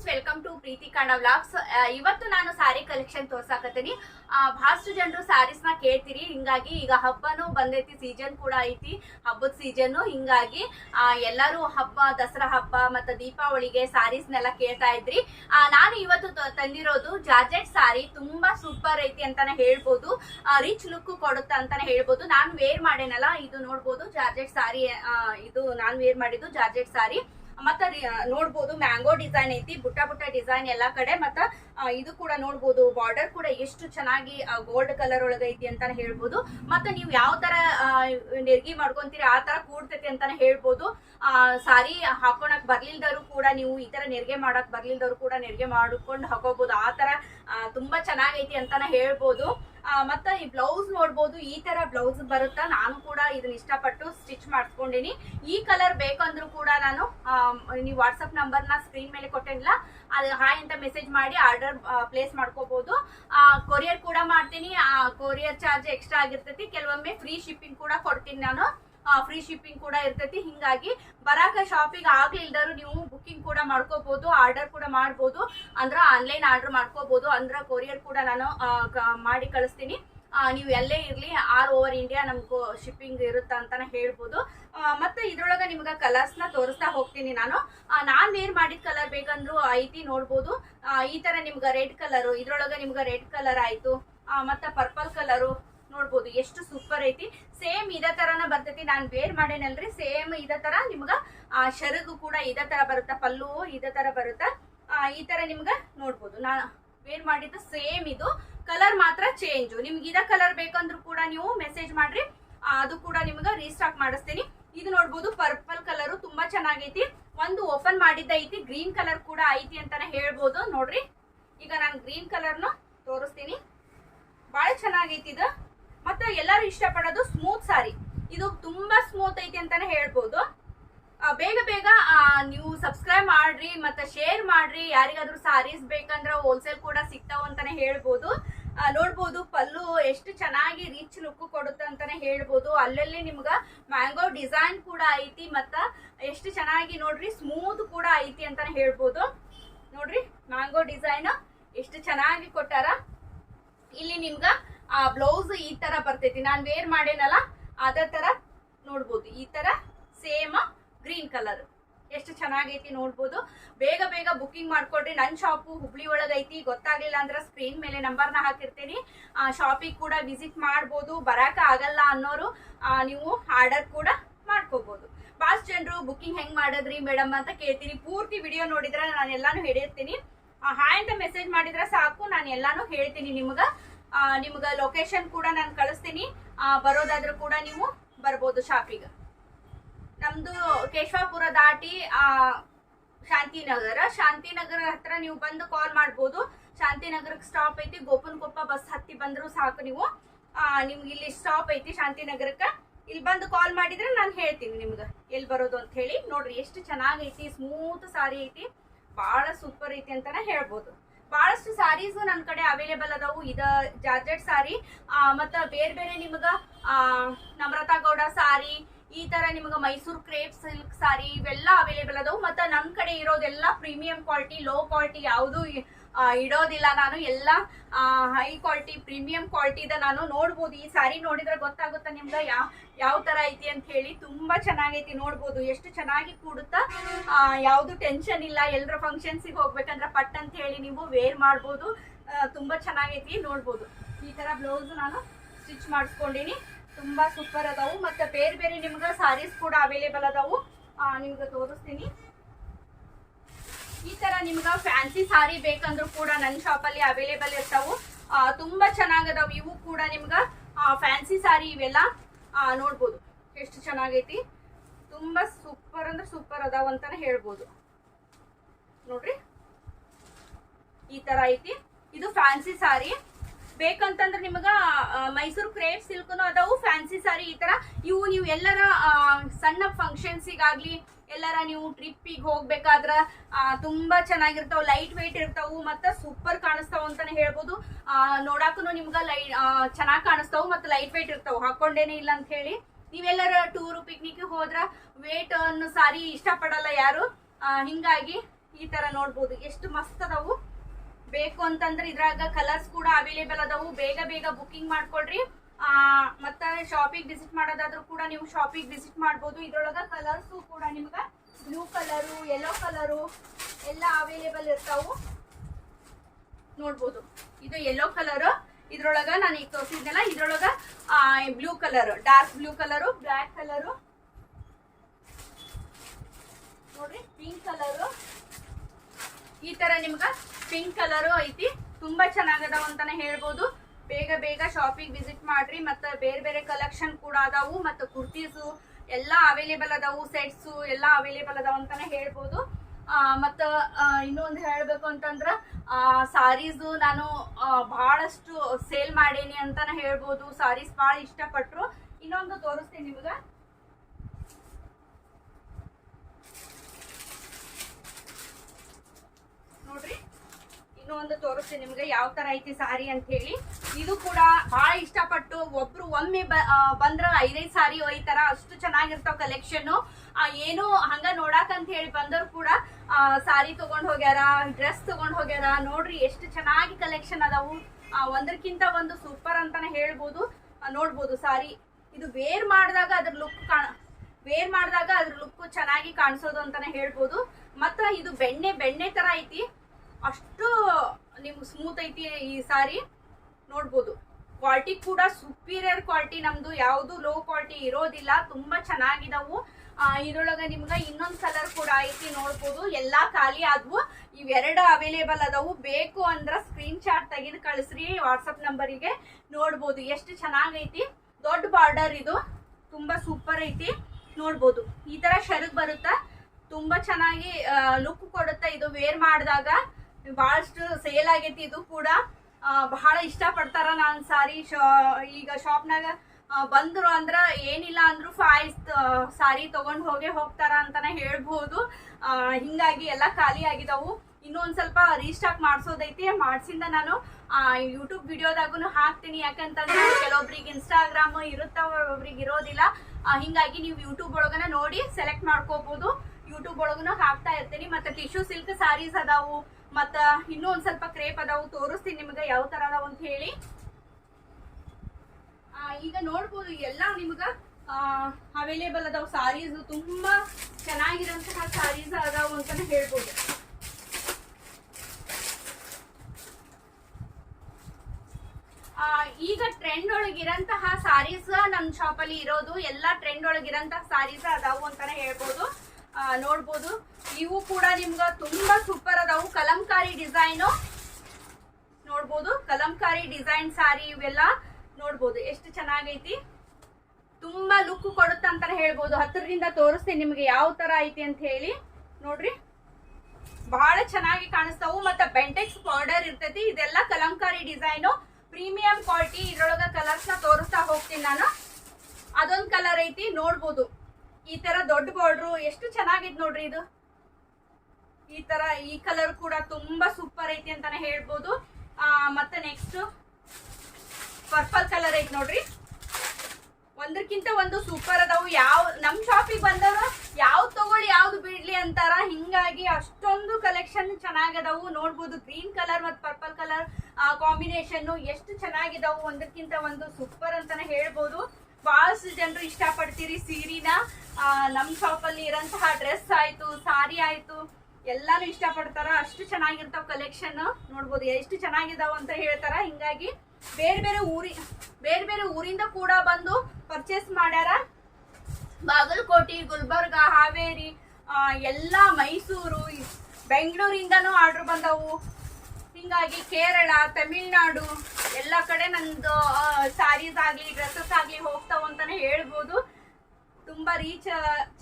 Friends welcome to ಪ್ರೀತಿ ಕಾಣ vlogs ಇವತ್ತು ನಾನು ಸಾರಿ ಕಲೆಕ್ಷನ್ ತೋರ್ಸಾಕತ್ತೀನಿ. ಬಹಳಷ್ಟು ಜನರು ಸ್ಯಾರೀಸ್ನ ಕೇಳ್ತೀರಿ. ಹಿಂಗಾಗಿ ಈಗ ಹಬ್ಬನೂ ಬಂದೈತಿ ಸೀಸನ್ ಕೂಡ ಐತಿ. ಹಬ್ಬದ ಸೀಸನ್ ಹಿಂಗಾಗಿ ಎಲ್ಲರೂ ಹಬ್ಬ, ದಸರಾ ಹಬ್ಬ ಮತ್ತೆ ದೀಪಾವಳಿಗೆ ಸ್ಯಾರೀಸ್ನೆಲ್ಲ ಕೇಳ್ತಾ ಇದ್ರಿ. ನಾನು ಇವತ್ತು ತಂದಿರೋದು ಜಾರ್ಜೆಟ್ ಸಾರಿ ತುಂಬಾ ಸೂಪರ್ ಐತಿ ಅಂತಾನೆ ಹೇಳ್ಬೋದು. ರಿಚ್ ಲುಕ್ ಕೊಡುತ್ತೆ ಅಂತಾನೆ ಹೇಳ್ಬೋದು. ನಾನು ವೇರ್ ಮಾಡೇನಲ್ಲ, ಇದು ನೋಡ್ಬೋದು. ಜಾರ್ಜೆಟ್ ಸಾರಿ ಇದು ನಾನು ವೇರ್ ಮಾಡಿದ್ದು ಜಾರ್ಜೆಟ್ ಸಾರಿ ಮತ್ತ ನೋಡ್ಬೋದು ಮ್ಯಾಂಗೋ ಡಿಸೈನ್ ಐತಿ ಬುಟ್ಟ ಬುಟ್ಟ ಡಿಸೈನ್ ಎಲ್ಲಾ ಕಡೆ ಮತ್ತ ಇದು ಕೂಡ ನೋಡ್ಬೋದು ಬಾರ್ಡರ್ ಕೂಡ ಎಷ್ಟು ಚೆನ್ನಾಗಿ ಗೋಲ್ಡ್ ಕಲರ್ ಒಳಗ ಐತಿ ಅಂತಾನೆ ಹೇಳ್ಬೋದು. ಮತ್ತ ನೀವು ಯಾವ ತರ ನೆರಿಗೆ ಮಾಡ್ಕೊಂತೀರಿ ಆ ತರ ಕೂಡ್ತೈತಿ ಅಂತಾನೆ ಹೇಳ್ಬೋದು. ಆ, ಸಾರಿ ಹಾಕೊಳಕ್ ಬರ್ಲಿಲ್ದವ್ರು ಕೂಡ ನೀವು ಈ ತರ ನೆರಿಗೆ ಮಾಡಕ್ ಬರ್ಲಿಲ್ದವ್ರು ಕೂಡ ನೆರಿಗೆ ಮಾಡ್ಕೊಂಡು ಹಾಕೋಬಹುದು ಆ ತರ ತುಂಬಾ ಚೆನ್ನಾಗೈತಿ ಅಂತಾನೆ ಹೇಳ್ಬೋದು. ಮತ್ತ ಈ ಬ್ಲೌಸ್ ನೋಡ್ಬೋದು, ಈ ತರ ಬ್ಲೌಸ್ ಬರುತ್ತಾ? ನಾನು ಕೂಡ ಇದನ್ನ ಇಷ್ಟಪಟ್ಟು ಸ್ಟಿಚ್ ಮಾಡಿಸ್ಕೊಂಡಿನಿ. ಈ ಕಲರ್ ಬೇಕಂದ್ರೂ ಕೂಡ ನಾನು ನೀವು ವಾಟ್ಸಪ್ ನಂಬರ್ನ ಸ್ಕ್ರೀನ್ ಮೇಲೆ ಕೊಟ್ಟಿಲ್ಲ ಅದು ಹಾಯ್ ಅಂತ ಮೆಸೇಜ್ ಮಾಡಿ ಆರ್ಡರ್ ಪ್ಲೇಸ್ ಮಾಡ್ಕೋಬಹುದು ಕೊರಿಯರ್ ಕೂಡ ಮಾಡ್ತೀನಿ. ಆ ಕೊರಿಯರ್ ಚಾರ್ಜ್ ಎಕ್ಸ್ಟ್ರಾ ಆಗಿರ್ತೈತಿ. ಕೆಲವೊಮ್ಮೆ ಫ್ರೀ ಶಿಪ್ಪಿಂಗ್ ಕೂಡ ಕೊಡ್ತೀನಿ ನಾನು. ಫ್ರೀ ಶಿಪ್ಪಿಂಗ್ ಕೂಡ ಇರ್ತೈತಿ. ಹಿಂಗಾಗಿ ಬರಾಕ ಶಾಪಿಂಗ್ ಆಗ್ಲಿಲ್ದರು ನೀವು ಬುಕಿಂಗ್ ಕೂಡ ಮಾಡ್ಕೋಬಹುದು ಆರ್ಡರ್ ಕೂಡ ಮಾಡ್ಬೋದು. ಅಂದ್ರ ಆನ್ಲೈನ್ ಆರ್ಡರ್ ಮಾಡ್ಕೋಬಹುದು ಅಂದ್ರ ಕೊರಿಯರ್ ಕೂಡ ನಾನು ಮಾಡಿ ಕಳಿಸ್ತೀನಿ. ನೀವು ಎಲ್ಲೇ ಇರ್ಲಿ ಆಲ್ ಓವರ್ ಇಂಡಿಯಾ ನಮಗೂ ಶಿಪ್ಪಿಂಗ್ ಇರುತ್ತ ಅಂತಾನೆ ಹೇಳ್ಬೋದು. ಮತ್ತೆ ಇದ್ರೊಳಗ ನಿಮ್ಗ ಕಲರ್ಸ್ನ ತೋರಿಸ್ತಾ ಹೋಗ್ತೀನಿ ನಾನು. ನಾನು ವೇರ್ ಮಾಡಿದ ಕಲರ್ ಬೇಕಂದ್ರು ಐತಿ ನೋಡ್ಬೋದು. ಈ ತರ ನಿಮ್ಗ ರೆಡ್ ಕಲರ್ ಇದ್ರೊಳಗ ನಿಮ್ಗ ರೆಡ್ ಕಲರ್ ಆಯ್ತು. ಮತ್ತ ಪರ್ಪಲ್ ಕಲರು ಎಷ್ಟು ಸೂಪರ್ ಐತಿ. ಸೇಮ್ ಇದೇ ತರನ ಬರ್ತೈತಿ. ನಾನ್ ವೇರ್ ಮಾಡೇನಲ್ರಿ. ಸೇಮ್ ಇದೇ ತರ ನಿಮ್ಗ, ಆ, ಶರಗು ಕೂಡ ಇದೇ ತರ ಬರುತ್ತ? ಪಲ್ಲು ಇದೇ ತರ ಬರುತ್ತ? ಈ ತರ ನಿಮ್ಗ ನೋಡ್ಬೋದು. ನಾನು ವೇರ್ ಮಾಡಿದ್ದು ಸೇಮ್ ಇದು. ಕಲರ್ ಮಾತ್ರ ಚೇಂಜ್ ನಿಮ್ಗೆ ಇದ ಕಲರ್ ಬೇಕಂದ್ರೂ ಕೂಡ ನೀವು ಮೆಸೇಜ್ ಮಾಡ್ರಿ. ಅದು ಕೂಡ ನಿಮ್ಗ ರೀಸ್ಟಾಕ್ ಮಾಡಿಸ್ತೀನಿ. ಇದು ನೋಡ್ಬೋದು ಪರ್ಪಲ್ ಕಲರ್ ತುಂಬಾ ಚೆನ್ನಾಗೈತಿ. ಒಂದು ಓಪನ್ ಮಾಡಿದ್ದ ಐತಿ. ಗ್ರೀನ್ ಕಲರ್ ಕೂಡ ಐತಿ ಅಂತಾನೆ ಹೇಳ್ಬೋದು. ನೋಡ್ರಿ. ಈಗ ನಾನು ಗ್ರೀನ್ ಕಲರ್ನು ತೋರಿಸ್ತೀನಿ. ಬಹಳ ಚೆನ್ನಾಗೈತಿ ಇದು. ಮತ್ತೆ ಎಲ್ಲರೂ ಇಷ್ಟಪಡೋದು ಸ್ಮೂತ್ ಸಾರಿ ಇದು ತುಂಬಾ ಸ್ಮೂತ್ ಐತಿ ಅಂತಾನೆ ಹೇಳ್ಬೋದು. ಬೇಗ ಬೇಗ ನೀವು ಸಬ್ಸ್ಕ್ರೈಬ್ ಮಾಡ್ರಿ, ಮತ್ತೆ ಶೇರ್ ಮಾಡ್ರಿ. ಯಾರಿಗಾದ್ರೂ ಸಾರೀಸ್ ಬೇಕಂದ್ರೆ ಹೋಲ್ಸೇಲ್ ಕೂಡ ಸಿಗ್ತಾವ ಅಂತಾನೆ ಹೇಳ್ಬೋದು. ನೋಡ್ಬೋದು ಪಲ್ಲು ಎಷ್ಟು ಚೆನ್ನಾಗಿ ರಿಚ್ ಲುಕ್ ಕೊಡುತ್ತೆ ಅಂತಾನೆ ಹೇಳ್ಬೋದು. ಅಲ್ಲಲ್ಲಿ ನಿಮ್ಗೆ ಮ್ಯಾಂಗೋ ಡಿಸೈನ್ ಕೂಡ ಐತಿ, ಮತ್ತು ಎಷ್ಟು ಚೆನ್ನಾಗಿ ನೋಡ್ರಿ ಸ್ಮೂತ್ ಕೂಡ ಐತಿ ಅಂತಾನೆ ಹೇಳ್ಬೋದು. ನೋಡ್ರಿ ಮ್ಯಾಂಗೋ ಡಿಸೈನ್ ಎಷ್ಟು ಚೆನ್ನಾಗಿ ಕೊಟ್ಟಾರ. ಇಲ್ಲಿ ನಿಮ್ಗ ಆ ಬ್ಲೌಸ್ ಈ ತರ ಬರ್ತೈತಿ. ನಾನ್ ವೇರ್ ಮಾಡೇನಲ್ಲ, ಅದೇ ತರ ನೋಡ್ಬೋದು. ಈ ತರ ಸೇಮ್ ಗ್ರೀನ್ ಕಲರ್ ಎಷ್ಟು ಚೆನ್ನಾಗೈತಿ ನೋಡ್ಬೋದು. ಬೇಗ ಬೇಗ ಬುಕಿಂಗ್ ಮಾಡ್ಕೊಡ್ರಿ ನನ್ನ ಶಾಪು ಹುಬ್ಳಿ ಒಳಗೈತಿ. ಗೊತ್ತಾಗ್ಲಿಲ್ಲ ಅಂದ್ರೆ ಸ್ಕ್ರೀನ್ ಮೇಲೆ ನಂಬರ್ನ ಹಾಕಿರ್ತೀನಿ. ಆ ಶಾಪಿಗೆ ಕೂಡ ವಿಸಿಟ್ ಮಾಡ್ಬೋದು. ಬರಾಕ ಆಗಲ್ಲ ಅನ್ನೋರು ನೀವು ಆರ್ಡರ್ ಕೂಡ ಮಾಡ್ಕೋಬಹುದು ಬಾಸ್ ಜನರು ಬುಕಿಂಗ್ ಹೆಂಗ್ ಮಾಡಿದ್ರಿ ಮೇಡಮ್ ಅಂತ ಕೇಳ್ತೀನಿ. ಪೂರ್ತಿ ವಿಡಿಯೋ ನೋಡಿದ್ರೆ ನಾನು ಎಲ್ಲಾನು ಹೇಳಿರ್ತೀನಿ ಹಾಯ್ ಅಂತ ಮೆಸೇಜ್ ಮಾಡಿದ್ರೆ ಸಾಕು. ನಾನು ಎಲ್ಲಾನು ಹೇಳ್ತೀನಿ ನಿಮ್ಗ. ನಿಮ್ಗ ಲೊಕೇಶನ್ ಕೂಡ ನಾನು ಕಳಿಸ್ತೀನಿ. ಬರೋದಾದ್ರೂ ಕೂಡ ನೀವು ಬರ್ಬೋದು ಶಾಪಿಗೆ. ನಮ್ದು ಕೇಶವಾಪುರ ದಾಟಿ, ಆ, ಶಾಂತಿನಗರ. ಶಾಂತಿನಗರ ಹತ್ರ ನೀವು ಬಂದು ಕಾಲ್ ಮಾಡ್ಬೋದು. ಶಾಂತಿನಗರಕ್ಕೆ ಸ್ಟಾಪ್ ಐತಿ. ಗೋಪನಕೊಪ್ಪ ಬಸ್ ಹತ್ತಿ ಬಂದ್ರು ಸಾಕು ನೀವು. ನಿಮ್ಗೆ ಇಲ್ಲಿ ಸ್ಟಾಪ್ ಐತಿ ಶಾಂತಿನಗರಕ್ಕೆ. ಇಲ್ಲಿ ಬಂದು ಕಾಲ್ ಮಾಡಿದ್ರೆ ನಾನು ಹೇಳ್ತೀನಿ ನಿಮ್ಗೆ ಎಲ್ಲಿ ಬರೋದು ಅಂತ ಹೇಳಿ. ನೋಡ್ರಿ, ಎಷ್ಟು ಚೆನ್ನಾಗೈತಿ ಸ್ಮೂತ್ ಸಾರಿ ಐತಿ. ಬಹಳ ಸೂಪರ್ ಐತಿ ಅಂತಾನೆ ಹೇಳ್ಬೋದು. ಬಹಳಷ್ಟು ಸಾರೀಸ್ ನನ್ನ ಕಡೆ ಅವೈಲೇಬಲ್ ಅದಾವು. ಇದ ಜಾರ್ಜೆಟ್ ಸಾರಿ ಮತ್ತ ಬೇರೆ ಬೇರೆ ನಿಮಗ ನಮ್ರತಾ ಗೌಡ ಸಾರಿ ಈ ತರ ನಿಮಗೆ ಮೈಸೂರು ಕ್ರೇಪ್ ಸಿಲ್ಕ್ ಸಾರಿ ಇವೆಲ್ಲ ಅವೈಲೇಬಲ್ ಅದಾವು. ಮತ್ತ ನನ್ನ ಕಡೆ ಇರೋದೆಲ್ಲ ಪ್ರೀಮಿಯಂ ಕ್ವಾಲಿಟಿ ಲೋ ಕ್ವಾಲಿಟಿ ಯಾವುದು ಇಡೋದಿಲ್ಲ ನಾನು. ಎಲ್ಲ ಹೈ ಕ್ವಾಲಿಟಿ ಪ್ರೀಮಿಯಂ ಕ್ವಾಲಿಟಿದ ನಾನು ನೋಡ್ಬೋದು. ಈ ಸಾರಿ ನೋಡಿದ್ರೆ ಗೊತ್ತಾಗುತ್ತೆ ನಿಮ್ಗ? ಯಾವ ಯಾವ ತರ ಐತಿ ಅಂತ ಹೇಳಿ ತುಂಬಾ ಚೆನ್ನಾಗೈತಿ ನೋಡ್ಬೋದು. ಎಷ್ಟು ಚೆನ್ನಾಗಿ ಕೂಡುತ್ತಾ ಯಾವುದು ಟೆನ್ಷನ್ ಇಲ್ಲ. ಎಲ್ರ ಫಂಕ್ಷನ್ಸಿಗೆ ಹೋಗ್ಬೇಕಂದ್ರೆ ಪಟ್ ಅಂತ ಹೇಳಿ ನೀವು ವೇರ್ ಮಾಡ್ಬೋದು. ತುಂಬ ಚೆನ್ನಾಗೈತಿ ನೋಡ್ಬೋದು. ಈ ತರ ಬ್ಲೌಸ್ ನಾನು ಸ್ಟಿಚ್ ಮಾಡಿಸ್ಕೊಂಡಿನಿ. ತುಂಬಾ ಸೂಪರ್ ಅದಾವು. ಮತ್ತೆ ಬೇರೆ ಬೇರೆ ನಿಮ್ಗೆ ಸಾರೀಸ್ ಕೂಡ ಅವೈಲೇಬಲ್ ಅದಾವು. ನಿಮ್ಗೆ ತೋರಿಸ್ತೀನಿ. ಈ ತರ ನಿಮ್ಗೆ ಫ್ಯಾನ್ಸಿ ಸಾರಿ ಬೇಕಂದ್ರೂ ಕೂಡ ನನ್ನ ಶಾಪಲ್ಲಿ ಅವೈಲೇಬಲ್ ಇರ್ತಾವು. ತುಂಬಾ ಚೆನ್ನಾಗದಾವ. ಇವು ಕೂಡ ನಿಮ್ಗ ಫ್ಯಾನ್ಸಿ ಸಾರಿ ಇವೆಲ್ಲ ನೋಡ್ಬೋದು. ಎಷ್ಟು ಚೆನ್ನಾಗೈತಿ. ತುಂಬಾ ಸೂಪರ್ ಅಂದ್ರೆ ಸೂಪರ್ ಅದಾವ ಅಂತಾನೆ ಹೇಳ್ಬೋದು. ನೋಡ್ರಿ. ಈ ತರ ಐತಿ. ಇದು ಫ್ಯಾನ್ಸಿ ಸಾರಿ ಬೇಕಂತಂದ್ರೆ ನಿಮಗ ಮೈಸೂರು ಕ್ರೇಪ್ ಸಿಲ್ಕ್ನು ಅದಾವು ಫ್ಯಾನ್ಸಿ ಸಾರಿ ಈ ತರ. ಇವು ನೀವು ಎಲ್ಲರ ಸಣ್ಣ ಫಂಕ್ಷನ್ಸಿಗಾಗ್ಲಿ ಎಲ್ಲರ ನೀವು ಟ್ರಿಪ್ಪಿಗೆ ಹೋಗ್ಬೇಕಾದ್ರ ತುಂಬಾ ಚೆನ್ನಾಗಿರ್ತಾವ ಲೈಟ್ ವೆಯ್ಟ್ ಇರ್ತಾವು ಮತ್ತ ಸೂಪರ್ ಕಾಣಿಸ್ತಾವ ಅಂತಾನೆ ಹೇಳ್ಬೋದು. ಆ, ನೋಡಾಕನು ನಿಮ್ಗ ಲೈ ಚೆನ್ನಾಗಿ ಕಾಣಿಸ್ತಾವು ಮತ್ತೆ ಲೈಟ್ ವೆಯ್ಟ್ ಇರ್ತಾವ. ಹಾಕೊಂಡೇನೆ ಇಲ್ಲ ಅಂತ ಹೇಳಿ. ನೀವೆಲ್ಲರ ಟೂರು ಪಿಕ್ನಿಕ್ ಹೋದ್ರ ವೇಟ್ ಅನ್ನು ಸಾರಿ ಇಷ್ಟಪಡಲ್ಲ ಯಾರು. ಹಿಂಗಾಗಿ ಈ ತರ ನೋಡ್ಬೋದು. ಎಷ್ಟು ಮಸ್ತ್ ಅದಾವು. ಬೇಕು ಅಂತಂದ್ರೆ ಇದ್ರಾಗ ಕಲರ್ಸ್ ಕೂಡ ಅವೈಲೇಬಲ್ ಅದಾವು. ಬೇಗ ಬೇಗ ಬುಕಿಂಗ್ ಮಾಡ್ಕೊಳ್ರಿ. ಮತ್ತ ಶಾಪಿಗೆ ವಿಸಿಟ್ ಮಾಡೋದಾದ್ರೂ ಕೂಡ ನೀವು ಶಾಪಿಗೆ ವಿಸಿಟ್ ಮಾಡ್ಬೋದು. ಇದ್ರೊಳಗ ಕಲರ್ಸು ಕೂಡ ನಿಮ್ಗ ಬ್ಲೂ ಕಲರು ಯೆಲ್ಲೋ ಕಲರು ಎಲ್ಲ ಅವೈಲೇಬಲ್ ಇರ್ತಾವು. ನೋಡ್ಬೋದು. ಇದು ಯೆಲ್ಲೋ ಕಲರು, ಇದ್ರೊಳಗ ನಾನು ಈಗ ತೋರಿಸಿದ್ನಲ್ಲ, ಇದ್ರೊಳಗ blue colour dark blue colour black colour. ನೋಡ್ರಿ ಪಿಂಕ್ ಕಲರು. ಈ ತರ ನಿಮ್ಗ ಪಿಂಕ್ ಕಲರು ಐತಿ. ತುಂಬಾ ಚೆನ್ನಾಗದಾವ ಅಂತಾನೆ ಹೇಳ್ಬೋದು. ಬೇಗ ಬೇಗ ಶಾಪಿಂಗ್ ವಿಸಿಟ್ ಮಾಡ್ರಿ, ಮತ್ತೆ ಬೇರೆ ಬೇರೆ ಕಲೆಕ್ಷನ್ ಕೂಡ ಅದಾವು, ಮತ್ತೆ ಕುರ್ತೀಸು ಎಲ್ಲ ಅವೈಲೇಬಲ್ ಅದಾವು ಸೆಟ್ಸು ಎಲ್ಲ ಅವೈಲೇಬಲ್ ಅದಾವ ಅಂತಾನೆ ಹೇಳ್ಬೋದು. ಮತ್ತ ಇನ್ನೊಂದು ಹೇಳ್ಬೇಕು ಅಂತಂದ್ರ ಸಾರೀಸು ನಾನು ಬಹಳಷ್ಟು ಸೇಲ್ ಮಾಡೇನಿ ಅಂತಾನೆ ಹೇಳ್ಬೋದು. ಸಾರೀಸ್ ಬಹಳ ಇಷ್ಟಪಟ್ರು. ಇನ್ನೊಂದು ತೋರಿಸ್ತೀನಿ ನಿಮ್ಗ. ನೋಡ್ರಿ, ಇನ್ನೊಂದು ತೋರಿಸ್ತೀನಿ ನಿಮ್ಗೆ ಯಾವ ತರ ಐತಿ ಸಾರಿ ಅಂತ ಹೇಳಿ. ಇದು ಕೂಡ ಬಹಳ ಇಷ್ಟಪಟ್ಟು ಒಬ್ರು ಒಮ್ಮೆ ಬಂದ್ರ ಐದೈದು ಸಾರಿ ಒಯ್ತಾರ. ಅಷ್ಟು ಚೆನ್ನಾಗಿರ್ತಾವ ಕಲೆಕ್ಷನ್ ಏನು ಹಂಗ ನೋಡಾಕ್ ಅಂತ ಹೇಳಿ ಬಂದವ್ರು ಕೂಡ ಸಾರಿ ತಗೊಂಡ್ ಹೋಗ್ಯಾರ ಡ್ರೆಸ್ ತಗೊಂಡ್ ಹೋಗ್ಯಾರ. ನೋಡ್ರಿ ಎಷ್ಟು ಚೆನ್ನಾಗಿ ಕಲೆಕ್ಷನ್ ಅದಾವು. ಒಂದಕ್ಕಿಂತ ಒಂದು ಸೂಪರ್ ಅಂತಾನೆ ಹೇಳ್ಬೋದು. ನೋಡ್ಬೋದು ಸಾರಿ. ಇದು ವೇರ್ ಮಾಡಿದಾಗ ಅದ್ರ ಲುಕ್ ಕಾಣ ವೇರ್ ಮಾಡಿದಾಗ ಅದ್ರ ಲುಕ್ ಚೆನ್ನಾಗಿ ಕಾಣಿಸೋದು ಅಂತಾನೆ ಹೇಳ್ಬೋದು. ಮತ್ತ ಇದು ಬೆಣ್ಣೆ ಬೆಣ್ಣೆ ತರ ಐತಿ. ಅಷ್ಟು ನಿಮ್ಗೆ ಸ್ಮೂತ್ ಐತಿ ಈ ಸಾರಿ. ನೋಡ್ಬೋದು. ಕ್ವಾಲಿಟಿ ಕೂಡ ಸುಪೀರಿಯರ್ ಕ್ವಾಲಿಟಿ ನಮ್ದು. ಯಾವುದು ಲೋ ಕ್ವಾಲಿಟಿ ಇರೋದಿಲ್ಲ. ತುಂಬಾ ಚೆನ್ನಾಗಿದಾವು. ಇದ್ರೊಳಗ ನಿಮ್ಗ ಇನ್ನೊಂದ್ ಕಲರ್ ಕೂಡ ಐತಿ ನೋಡ್ಬೋದು. ಎಲ್ಲಾ ಖಾಲಿ ಆದ್ವು. ಇವೆರಡು ಅವೈಲೇಬಲ್ ಅದಾವು. ಬೇಕು ಅಂದ್ರ ಸ್ಕ್ರೀನ್ ಶಾಟ್ ತೆಗೆದು ಕಳಿಸ್ರಿ ವಾಟ್ಸಪ್ ನಂಬರಿಗೆ ನೋಡ್ಬೋದು. ಎಷ್ಟು ಚೆನ್ನಾಗೈತಿ ದೊಡ್ಡ ಬಾರ್ಡರ್ ಇದು. ತುಂಬಾ ಸೂಪರ್ ಐತಿ. ನೋಡ್ಬೋದು. ಈ ತರ ಶರ್ಗ್ ಬರುತ್ತಾ? ತುಂಬಾ ಚೆನ್ನಾಗಿ ಲುಕ್ ಕೊಡುತ್ತೆ? ಇದು ವೇರ್ ಮಾಡಿದಾಗ. ಬಹಳಷ್ಟು ಸೇಲ್ ಆಗೈತಿ ಇದು ಕೂಡ. ಬಹಳ ಇಷ್ಟ ಪಡ್ತಾರ ನಾನ್ ಸಾರಿ. ಶಾ- ಈಗ ಶಾಪ್ನಾಗ ಬಂದ್ರು ಅಂದ್ರ ಏನಿಲ್ಲ ಅಂದ್ರು ಫೈಸ್ ಸಾರಿ ತಗೊಂಡ್ ಹೋಗೇ ಹೋಗ್ತಾರ ಅಂತಾನೆ ಹೇಳ್ಬಹುದು ಹಿಂಗಾಗಿ ಎಲ್ಲ ಖಾಲಿ ಆಗಿದಾವು. ಇನ್ನೂ ಒಂದ್ ಸ್ವಲ್ಪ ರೀಸ್ಟಾಕ್ ಮಾಡ್ಸೋದೈತಿ, ಮಾಡ್ಸಿಂದ ನಾನು ಯೂಟ್ಯೂಬ್ ವಿಡಿಯೋದಾಗೂ ಹಾಕ್ತೀನಿ. ಯಾಕಂತಂದ್ರೆ ಕೆಲವೊಬ್ರಿಗೆ ಇನ್ಸ್ಟಾಗ್ರಾಮ್ ಇರುತ್ತಾವ ಒಬ್ರಿಗೆ ಇರೋದಿಲ್ಲ. ಹಿಂಗಾಗಿ ನೀವು ಯೂಟ್ಯೂಬ್ ಒಳಗನ ನೋಡಿ ಸೆಲೆಕ್ಟ್ ಮಾಡ್ಕೋಬಹುದು ಯೂಟ್ಯೂಬ್ ಒಳಗೂ ಹಾಕ್ತಾ ಇರ್ತೀನಿ. ಮತ್ತೆ ಟಿಶ್ಯೂ ಸಿಲ್ಕ್ ಸಾರೀಸ್ ಅದಾವು. ಮತ್ತ ಇನ್ನೂ ಒಂದ್ ಸ್ವಲ್ಪ ಕ್ರೇಪ್ ಅದಾವು, ತೋರಿಸ್ತೀನಿ ನಿಮ್ಗೆ ಯಾವ ತರ ಅದಾವ ಅಂತ ಹೇಳಿ. ಈಗ ನೋಡ್ಬೋದು, ಎಲ್ಲ ನಿಮ್ಗ ಅವೈಲೇಬಲ್ ಅದಾವ ಸಾರೀಸ್ ತುಂಬಾ ಚೆನ್ನಾಗಿರೋಂತಹ ಸಾರೀಸ್ ಅದಾವು ಅಂತಾನೆ ಹೇಳ್ಬೋದು. ಈಗ ಟ್ರೆಂಡ್ ಒಳಗಿರಂತಹ ಸಾರೀಸ್ ನಮ್ ಶಾಪ್ ಅಲ್ಲಿ ಇರೋದು, ಎಲ್ಲಾ ಟ್ರೆಂಡ್ ಒಳಗಿರಂತಹ ಸಾರೀಸ್ ಅದಾವು ಅಂತಾನೆ ಹೇಳ್ಬೋದು. ನೋಡ್ಬೋದು. ಇವು ಕೂಡ ನಿಮ್ಗ ತುಂಬಾ ಡಿಸೈನು ನೋಡ್ಬೋದು. ಕಲಂಕಾರಿ ಡಿಸೈನ್ ಸಾರಿ ಇವೆಲ್ಲ ನೋಡ್ಬೋದು. ಎಷ್ಟು ಚೆನ್ನಾಗೈತಿ. ತುಂಬಾ ಲುಕ್ ಕೊಡುತ್ತೆ ಅಂತಾನೆ ಹೇಳ್ಬೋದು. ಹತ್ತಿರದಿಂದ ತೋರಿಸ್ತೀನಿ ನಿಮ್ಗೆ ಯಾವ ತರ ಐತಿ ಅಂತ ಹೇಳಿ. ನೋಡ್ರಿ. ಬಹಳ ಚೆನ್ನಾಗಿ ಕಾಣಿಸ್ತಾವು. ಮತ್ತೆ ಬೆಂಟೆಕ್ಸ್ ಬಾರ್ಡರ್ ಇರ್ತೈತಿ. ಇದೆಲ್ಲ ಕಲಂಕಾರಿ ಡಿಸೈನು. ಪ್ರೀಮಿಯಂ ಕ್ವಾಲಿಟಿ ಇದ್ರೊಳಗ ಕಲರ್ಸ್ನ ತೋರಿಸ್ತಾ ಹೋಗ್ತೀನಿ ನಾನು. ಅದೊಂದ್ ಕಲರ್ ಐತಿ. ನೋಡ್ಬೋದು. ಈ ತರ ದೊಡ್ಡ ಬಾರ್ಡ್ರು ಎಷ್ಟು ಚೆನ್ನಾಗಿದ್ ನೋಡ್ರಿ ಇದು. ಈ ತರ ಈ ಕಲರ್ ಕೂಡ ತುಂಬಾ ಸೂಪರ್ ಐತಿ ಅಂತಾನೆ ಹೇಳ್ಬೋದು. ಮತ್ತೆ ನೆಕ್ಸ್ಟ್ ಪರ್ಪಲ್ ಕಲರ್ ಐತಿ ನೋಡ್ರಿ. ಒಂದಕ್ಕಿಂತ ಒಂದು ಸೂಪರ್ ಅದಾವು. ಯಾವ ನಮ್ ಶಾಪಿಗೆ ಬಂದವರು ಯಾವ್ದು ತಗೊಳ್ಳಿ ಯಾವ್ದು ಬಿಡ್ಲಿ ಅಂತಾರ ಹಿಂಗಾಗಿ ಅಷ್ಟೊಂದು ಕಲೆಕ್ಷನ್ ಚೆನ್ನಾಗದಾವು. ನೋಡ್ಬೋದು ಗ್ರೀನ್ ಕಲರ್ ಮತ್ತು ಪರ್ಪಲ್ ಕಲರ್ ಕಾಂಬಿನೇಷನ್ ಎಷ್ಟು ಚೆನ್ನಾಗಿದಾವು. ಒಂದಕ್ಕಿಂತ ಒಂದು ಸೂಪರ್ ಅಂತಾನೆ ಹೇಳ್ಬೋದು. ಬಹಳಷ್ಟು ಜನರು ಇಷ್ಟಪಡ್ತೀರಿ ಸೀರಿನ. ಆ, ನಮ್ ಶಾಪ್ ಅಲ್ಲಿ ಇರೋಂತಹ ಡ್ರೆಸ್ ಆಯ್ತು ಸಾರಿ ಆಯ್ತು. ಎಲ್ಲಾನು ಇಷ್ಟಪಡ್ತಾರ, ಅಷ್ಟು ಚೆನ್ನಾಗಿರ್ತಾವ ಕಲೆಕ್ಷನ್ ನೋಡ್ಬೋದು. ಎಷ್ಟು ಚೆನ್ನಾಗಿದಾವ ಅಂತ ಹೇಳ್ತಾರ. ಹಿಂಗಾಗಿ ಬೇರೆ ಬೇರೆ ಊರಿ, ಬೇರೆ ಬೇರೆ ಊರಿಂದ ಕೂಡ ಬಂದು ಪರ್ಚೇಸ್ ಮಾಡ್ಯಾರ. ಬಾಗಲಕೋಟೆ, ಗುಲ್ಬರ್ಗ, ಹಾವೇರಿ ಎಲ್ಲ ಮೈಸೂರು, ಬೆಂಗಳೂರಿಂದನೂ ಆರ್ಡರ್ ಬಂದವು. ಹಿಂಗಾಗಿ ಕೇರಳ, ತಮಿಳ್ನಾಡು, ಎಲ್ಲ ಕಡೆ ನಂದು ಸಾರೀಸ್ ಆಗ್ಲಿ ಡ್ರೆಸ್ಸಸ್ ಆಗ್ಲಿ ಹೋಗ್ತಾವ ಅಂತಾನೆ ಹೇಳ್ಬೋದು. ತುಂಬಾ ರೀಚ್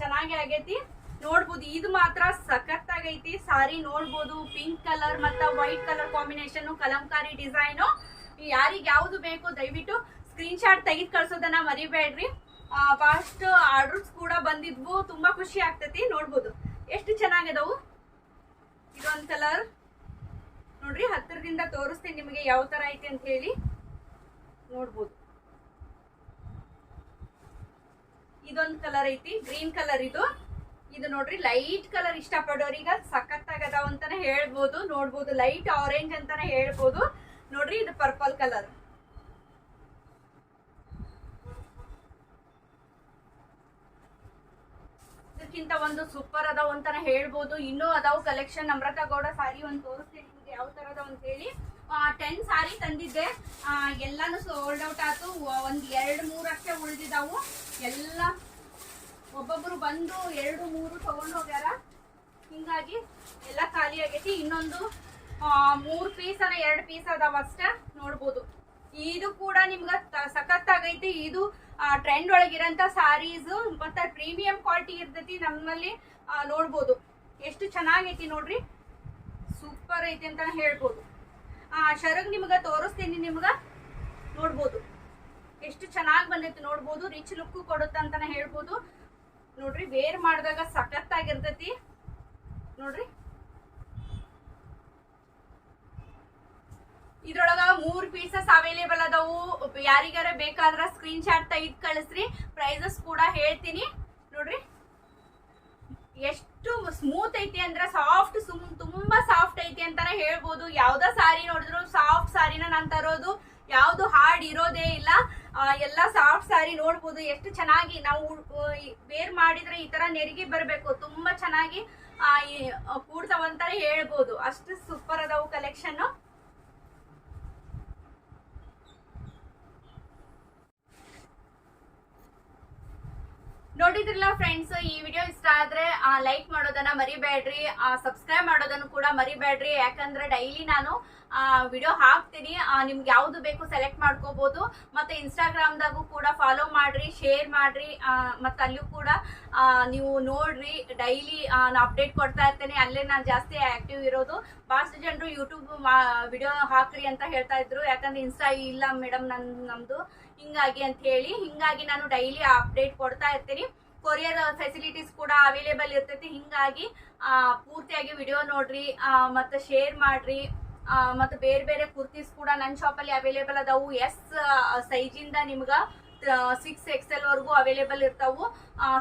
ಚೆನ್ನಾಗಿ ಆಗೈತಿ. ನೋಡ್ಬೋದು, ಇದು ಮಾತ್ರ ಸಖತ್ತಾಗೈತಿ. ಸಾರಿ ನೋಡ್ಬೋದು ಪಿಂಕ್ ಕಲರ್ ಮತ್ತ white colour combination Kalamkari design ಯಾರಿಗೆ ಯಾವ್ದು ಬೇಕು ದಯವಿಟ್ಟು ಸ್ಕ್ರೀನ್ ಶಾಟ್ ತೆಗೆದು ಕಳ್ಸೋದನ್ನ ಮರಿಬೇಡ್ರಿ. ಫಾಸ್ಟ್ ಆರ್ಡರ್ಸ್ ಕೂಡ ಬಂದಿದ್ವು. ತುಂಬಾ ಖುಷಿ ಆಗ್ತೈತಿ. ನೋಡ್ಬೋದು, ಎಷ್ಟು ಚೆನ್ನಾಗಿದವು. ಇದೊಂದ್ ಕಲರ್ ನೋಡ್ರಿ ಹತ್ತಿರದಿಂದ ತೋರಿಸ್ತೀನಿ ನಿಮಗೆ ಯಾವ ತರ ಐತಿ ಅಂತ ಹೇಳಿ. ನೋಡ್ಬೋದು. ಇದೊಂದ್ ಕಲರ್ ಐತಿ ಗ್ರೀನ್ ಕಲರ್ ಇದು. ಇದು ನೋಡ್ರಿ ಲೈಟ್ ಕಲರ್ ಇಷ್ಟಪಡೋರಿಗ ಸಖತ್ತಾಗಿ ಸಖತ್ ಅದಾವ ಅಂತಾನೆ ಹೇಳ್ಬೋದು, ನೋಡ್ಬೋದು. ಲೈಟ್ ಆರೆಂಜ್ ಅಂತಾನೆ ಹೇಳ್ಬೋದು. ನೋಡ್ರಿ, ಇದು ಪರ್ಪಲ್ ಕಲರ್ ಇದಕ್ಕಿಂತ ಒಂದು ಸೂಪರ್ ಅದಾವ ಅಂತಾನೆ ಹೇಳ್ಬೋದು. ಇನ್ನೂ ಅದಾವ ಕಲೆಕ್ಷನ್ ನಮ್ರತಾ ಗೌಡ ಸಾರಿ ಒಂದು ತೋರಿಸ್ತೀನಿ ನಿಮ್ಗೆ, ಯಾವ ತರ ಅದಾವ ಅಂತ ಹೇಳಿ. ಟೆನ್ ಸಾರಿ ತಂದಿದ್ದೆ. ಎಲ್ಲಾನು ಸೋಲ್ಡ್ ಔಟ್ ಆಯ್ತು ಒಂದ್ ಎರಡ್ ಮೂರಕ್ಕೆ ಉಳಿದಿದ್ದಾವು ಉಳಿದಿದಾವು. ಎಲ್ಲ ಒಬ್ಬೊಬ್ರು ಬಂದು ಎರಡು, ಮೂರು ತಗೊಂಡು ಹೋಗ್ಯಾರ. ಹಿಂಗಾಗಿ ಎಲ್ಲ ಖಾಲಿ ಆಗೈತಿ. ಇನ್ನೊಂದು ಮೂರ್ ಪೀಸ್ ಅನ್ನ ಎರಡು ಪೀಸ್ ಅದಾವ ಅಷ್ಟ ನೋಡ್ಬೋದು. ಇದು ಕೂಡ ನಿಮ್ಗೆ ಸಖತ್ ಆಗೈತಿ ಇದು ಟ್ರೆಂಡ್ ಒಳಗಿರಂತ ಸಾರೀಸ್ ಮತ್ತೆ ಪ್ರೀಮಿಯಂ ಕ್ವಾಲಿಟಿ ಇರ್ತೈತಿ ನಮ್ಮಲ್ಲಿ ನೋಡ್ಬೋದು. ಎಷ್ಟು ಚೆನ್ನಾಗೈತಿ ನೋಡ್ರಿ. ಸೂಪರ್ ಐತಿ ಅಂತ ಹೇಳ್ಬೋದು. ಶರಗ್ ನಿಮ್ಗೆ ತೋರಿಸ್ತೀನಿ ನಿಮ್ಗೆ. ನೋಡ್ಬೋದು. ಎಷ್ಟು ಚೆನ್ನಾಗಿ ಬಂದೈತಿ ನೋಡ್ಬೋದು. ರಿಚ್ ಲುಕ್ ಕೊಡುತ್ತೆ ಹೇಳ್ಬೋದು. ನೋಡ್ರಿ ವೇರ್ ಮಾಡಿದಾಗ ಸಖತ್ತಾಗಿರ್ತೈತಿ. ನೋಡ್ರಿ. ಇದ್ರೊಳಗ ಮೂರ್ ಪೀಸಸ್ ಅವೈಲೇಬಲ್ ಅದಾವು. ಯಾರಿಗಾರ ಬೇಕಾದ್ರ ಸ್ಕ್ರೀನ್ ಶಾಟ್ ತೆಗೆದು ಕಳಿಸ್ರಿ. ಪ್ರೈಸಸ್ ಕೂಡ ಹೇಳ್ತೀನಿ. ನೋಡ್ರಿ. ಎಷ್ಟು ಸ್ಮೂತ್ ಐತಿ ಅಂದ್ರೆ ಸಾಫ್ಟ್ ಸುಮ್ ತುಂಬಾ ಸಾಫ್ಟ್ ಐತಿ ಅಂತಾನೆ ಹೇಳ್ಬೋದು. ಯಾವ್ದ ಸಾರಿ ನೋಡಿದ್ರು ಸಾಫ್ಟ್ ಸಾರಿನ ನಾನ್ ತರೋದು. ಯಾವ್ದು ಹಾರ್ಡ್ ಇರೋದೇ ಇಲ್ಲ. ಎಲ್ಲ ಸಾಫ್ಟ್ ಸಾರಿ ನೋಡ್ಬೋದು, ಎಷ್ಟು ಚೆನ್ನಾಗಿ ನಾವು ವೇರ್ ಮಾಡಿದ್ರೆ ಈ ತರ ನೆರಿಗೆ ಬರಬೇಕು, ತುಂಬಾ ಚೆನ್ನಾಗಿ ಕೂಡ್ತಾವಂತಾನೆ ಹೇಳ್ಬೋದು. ಅಷ್ಟು ಸೂಪರ್ ಅದಾವು ಕಲೆಕ್ಷನ್ ನೋಡಿದ್ರಲ್ಲ ಫ್ರೆಂಡ್ಸ್ ಈ ವಿಡಿಯೋ ಇಷ್ಟ ಆದ್ರೆ ಲೈಕ್ ಮಾಡೋದನ್ನ ಮರಿಬೇಡ್ರಿ ಸಬ್ಸ್ಕ್ರೈಬ್ ಮಾಡೋದನ್ನು ಕೂಡ ಮರಿಬೇಡ್ರಿ. ಯಾಕಂದ್ರೆ ಡೈಲಿ ನಾನು ವಿಡಿಯೋ ಹಾಕ್ತೀನಿ. ಆ, ನಿಮ್ಗೆ ಯಾವ್ದು ಬೇಕು ಸೆಲೆಕ್ಟ್ ಮಾಡ್ಕೋಬಹುದು ಮತ್ತೆ ಇನ್ಸ್ಟಾಗ್ರಾಮ್ದಾಗೂ ಕೂಡ ಫಾಲೋ ಮಾಡ್ರಿ ಶೇರ್ ಮಾಡ್ರಿ. ಆ, ಮತ್ತೆ ಅಲ್ಲೂ ಕೂಡ ಆ, ನೀವು ನೋಡ್ರಿ. ಡೈಲಿ ನಾನು ಅಪ್ಡೇಟ್ ಕೊಡ್ತಾ ಇರ್ತೇನೆ. ಅಲ್ಲೇ ನಾನು ಜಾಸ್ತಿ ಆಕ್ಟಿವ್ ಇರೋದು. ಬಹಳಷ್ಟು ಜನರು ಯೂಟ್ಯೂಬ್ ವಿಡಿಯೋ ಹಾಕ್ರಿ ಅಂತ ಹೇಳ್ತಾ ಇದ್ರು. ಯಾಕಂದ್ರೆ ಇನ್ಸ್ಟಾ ಇಲ್ಲ ಮೇಡಮ್ ನನ್ ನಮ್ದು. ಹಿಂಗಾಗಿ ಅಂತ ಹೇಳಿ, ಹಿಂಗಾಗಿ ನಾನು ಡೈಲಿ ಅಪ್ಡೇಟ್ ಕೊಡ್ತಾ ಇರ್ತೀನಿ. ಕೊರಿಯರ್ ಫೆಸಿಲಿಟೀಸ್ ಕೂಡ ಅವೈಲೇಬಲ್ ಇರ್ತೈತಿ. ಹಿಂಗಾಗಿ ಪೂರ್ತಿಯಾಗಿ ವಿಡಿಯೋ ನೋಡ್ರಿ ಮತ್ತು ಶೇರ್ ಮಾಡ್ರಿ. ಮತ್ತು ಬೇರೆ ಬೇರೆ ಕುರ್ತೀಸ್ ಕೂಡ ನನ್ನ ಶಾಪಲ್ಲಿ ಅವೈಲೇಬಲ್ ಅದಾವು. ಎಸ್ ಸೈಜಿಂದ ನಿಮ್ಗೆ ಸಿಕ್ಸ್ ಎಕ್ಸೆಲ್ ವರೆಗೂ ಅವೈಲೇಬಲ್ ಇರ್ತಾವು.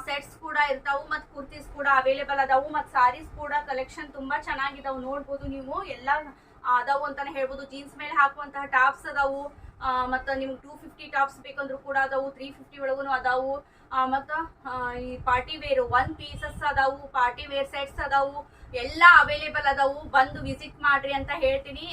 ಸೆಟ್ಸ್ ಕೂಡ ಇರ್ತಾವು ಮತ್ತು ಕುರ್ತೀಸ್ ಕೂಡ ಅವೈಲೇಬಲ್ ಅದಾವು. ಮತ್ತು ಸಾರೀಸ್ ಕೂಡ ಕಲೆಕ್ಷನ್ ತುಂಬ ಚೆನ್ನಾಗಿದಾವು. ನೋಡ್ಬೋದು ನೀವು. ಎಲ್ಲ ಅದಾವು ಅಂತಾನೆ ಹೇಳ್ಬೋದು. ಜೀನ್ಸ್ ಮೇಲೆ ಹಾಕುವಂತಹ ಟಾಪ್ಸ್ ಅದಾವು. ಮತ್ತ ನಿಮ್ಗೆ ಟೂ ಫಿಫ್ಟಿ ಟಾಪ್ಸ್ ಬೇಕಂದ್ರೂ ಕೂಡ ಅದಾವು ತ್ರೀ ಫಿಫ್ಟಿ ಒಳಗೂ ಅದಾವು. ಮತ್ತು ಈ ಪಾರ್ಟಿ ವೇರ್ ಒನ್ ಪೀಸಸ್ ಅದಾವು ಪಾರ್ಟಿ ವೇರ್ ಸೆಟ್ಸ್ ಅದಾವು, ಎಲ್ಲ ಅವೈಲೇಬಲ್ ಅದಾವು. ಬಂದು ವಿಸಿಟ್ ಮಾಡ್ರಿ ಅಂತ ಹೇಳ್ತೀನಿ.